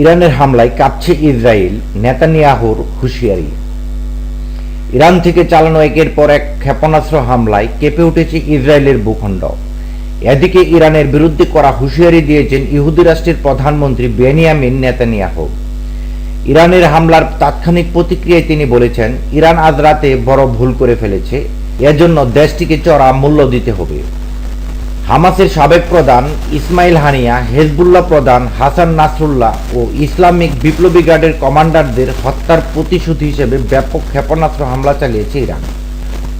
ইরানের হামলায় কাঁপছে ইসরায়েল, নেতানিয়াহুর হুঁশিয়ারি। ইরান থেকে চালানো একের পর এক ক্ষেপণাস্ত্র হামলায় কেঁপে উঠেছে ইসরায়েলের ভূখণ্ড। এদিকে ইরানের বিরুদ্ধে করা হুঁশিয়ারি দিয়েছেন ইহুদি রাষ্ট্রের প্রধানমন্ত্রী বেনিয়ামিন নেতানিয়াহু। ইরানের হামলার তাৎক্ষণিক প্রতিক্রিয়ায় তিনি বলেছেন, ইরান আজ রাতে বড় ভুল করে ফেলেছে, এজন্য দেশটিকে চড়া মূল্য দিতে হবে। হামাসের সাবেক প্রধান ইসমাইল হানিয়া, হেজবুল্লাহ প্রধান হাসান নাসরুল্লাহ ও ইসলামিক বিপ্লবী গার্ডের কমান্ডারদের হত্যার প্রতিশোধ হিসেবে ব্যাপক ক্ষেপণাস্ত্র হামলা চালিয়েছে ইরান।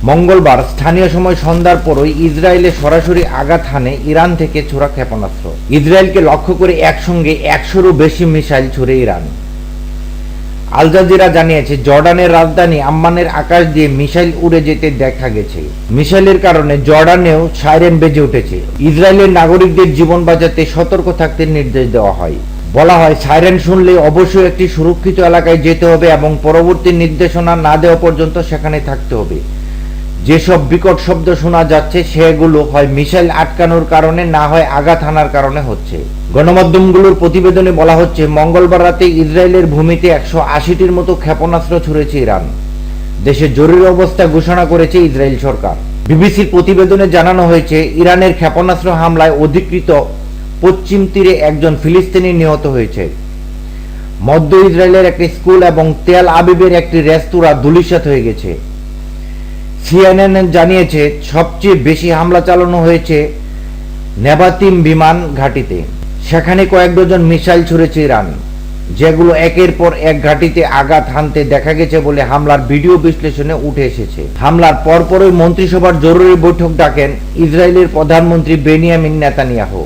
মঙ্গলবার স্থানীয় সময় সন্ধ্যার পরই ইসরায়েলে সরাসরি আঘাত হানে ইরান থেকে ছোড়া ক্ষেপণাস্ত্র। ইসরায়েলকে লক্ষ্য করে একসঙ্গে একশোরও বেশি মিসাইল ছুড়ে ইরান। আল জাজিরা জানিয়েছে, জর্ডানের রাজধানী আম্মানের আকাশ দিয়ে মিসাইল উড়ে যেতে দেখা গেছে। মিসাইলের কারণে জর্ডানেও সাইরেন বেজে উঠেছে। ইসরায়েলের নাগরিকদের জীবন বাঁচাতে সতর্ক থাকতে নির্দেশ দেওয়া হয়। বলা হয়, সাইরেন শুনলে অবশ্যই একটি সুরক্ষিত এলাকায় যেতে হবে এবং পরবর্তী নির্দেশনা না দেওয়া পর্যন্ত সেখানে থাকতে হবে। যেসব বিকট শব্দ শোনা যাচ্ছে, সেগুলো হয় মিসাইল আটকানোর কারণে, না হয় আঘাত হানার কারণে হচ্ছে। গণমাধ্যমগুলোর প্রতিবেদনে বলা হচ্ছে, মঙ্গলবার রাতে ইসরায়েলের ভূমিতে একশো আশিটির মতো ক্ষেপণাস্ত্র ছুড়েছে ইরান। দেশে জরুরি অবস্থা ঘোষণা করেছে ইসরায়েল সরকার। বিবিসির প্রতিবেদনে জানানো হয়েছে, ইরানের ক্ষেপণাস্ত্র হামলায় অধিকৃত পশ্চিম তীরে একজন ফিলিস্তিনি নিহত হয়েছে। মধ্য ইসরায়েলের একটি স্কুল এবং তেল আবিবের একটি রেস্তোরাঁ ধুলিসাৎ হয়ে গেছে। সিএনএন জানিয়েছে, সবচেয়ে বেশি হামলা চালানো হয়েছে নেবাতিম বিমান ঘাঁটিতে। সেখানে কয়েক ডজন মিসাইল ছুড়েছে ইরান, যেগুলো একের পর এক ঘাঁটিতে আঘাত হানতে দেখা গেছে বলে হামলার ভিডিও বিশ্লেষণে উঠে এসেছে। হামলার পরপরই মন্ত্রিসভার জরুরি বৈঠক ডাকেন ইসরায়েলের প্রধানমন্ত্রী বেনিয়ামিন নেতানিয়াহু।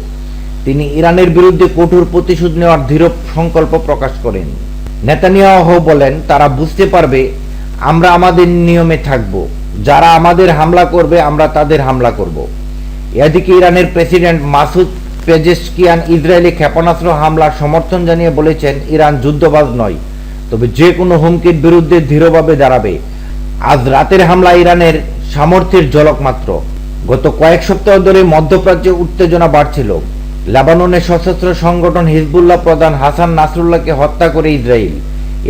তিনি ইরানের বিরুদ্ধে কঠোর প্রতিশোধ নেওয়ার দৃঢ় সংকল্প প্রকাশ করেন। নেতানিয়াহু বলেন, তারা বুঝতে পারবে, আমরা আমাদের নিয়মে থাকব। যারা আমাদের হামলা করবে, আমরা তাদের হামলা করব। এদিকে ইরানের প্রেসিডেন্ট মাসুদ পেজেশকিয়ান ইসরায়েলি ক্ষেপণাস্ত্র হামলার সমর্থন জানিয়ে বলেছেন, ইরান যুদ্ধবাজ নয়, তবে যে কোনো হুমকির বিরুদ্ধে দৃঢ়ভাবে দাঁড়াবে। আজ রাতের হামলা ইরানের সামর্থ্যের ঝলক মাত্র। গত কয়েক সপ্তাহ ধরে মধ্যপ্রাচ্যে উত্তেজনা বাড়ছিল। লেবাননের সশস্ত্র সংগঠন হিজবুল্লাহ প্রধান হাসান নাসরুল্লাহকে হত্যা করে ইসরায়েল।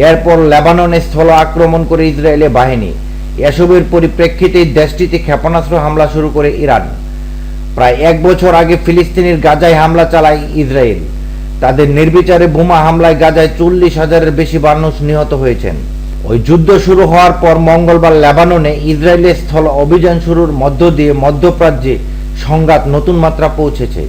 এরপর লেবাননে স্থল আক্রমণ করে ইসরায়েলি বাহিনী। এসবের পরিপ্রেক্ষিতে দেশটিতে ক্ষেপণাস্ত্র হামলা শুরু করে ইরান। প্রায় এক বছর আগে ফিলিস্তিনের গাজায় হামলা চালায় ইসরায়েল। তাদের নির্বিচারে বোমা হামলায় গাজায় চল্লিশ হাজারের বেশি মানুষ নিহত হয়েছেন। ওই যুদ্ধ শুরু হওয়ার পর মঙ্গলবার লেবাননে ইসরায়েলের স্থল অভিযান শুরুর মধ্য দিয়ে মধ্যপ্রাচ্যে সংঘাত নতুন মাত্রা পৌঁছেছে।